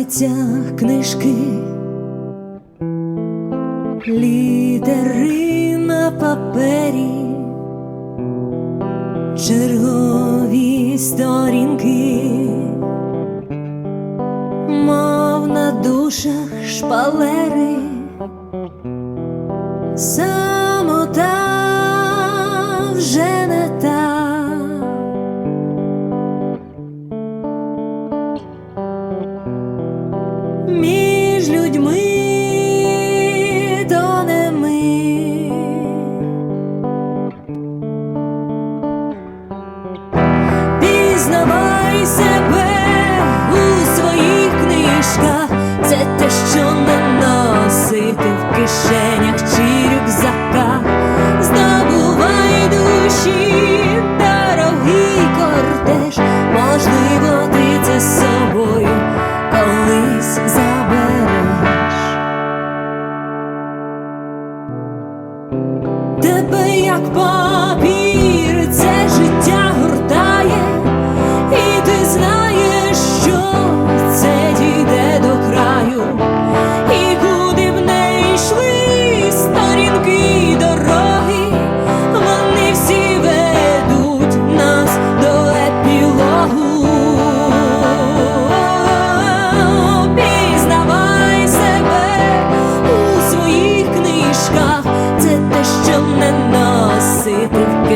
полицях книжки, літери на папері, чергові сторінки, мов на душах шпалери, між людьми Тебе як папір,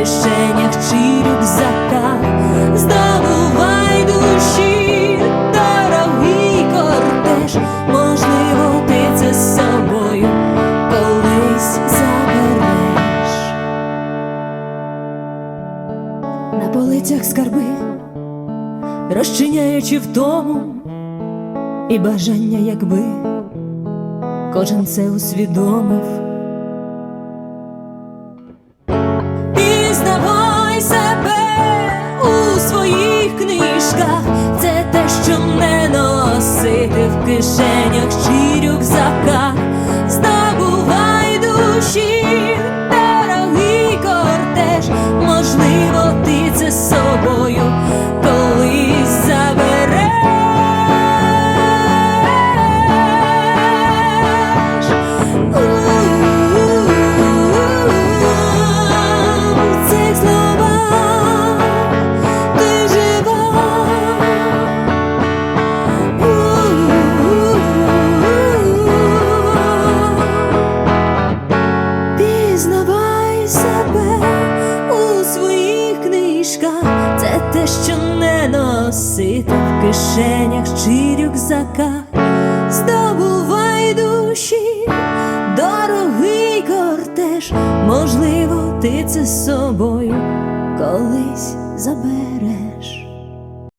кишенях чи рюкзаках. Здобувай душі, дорогий кортеж, можливо, ти це з собою колись забереш. На полицях скарби, розчиняючи втому і бажання, якби кожен це усвідомив. Книжках, це те, що не носити в кишенях чи рюкзаках. Носити в кишенях чи рюкзаках. Здобувай душі, дорогий кортеж, можливо, ти це з собою колись забереш.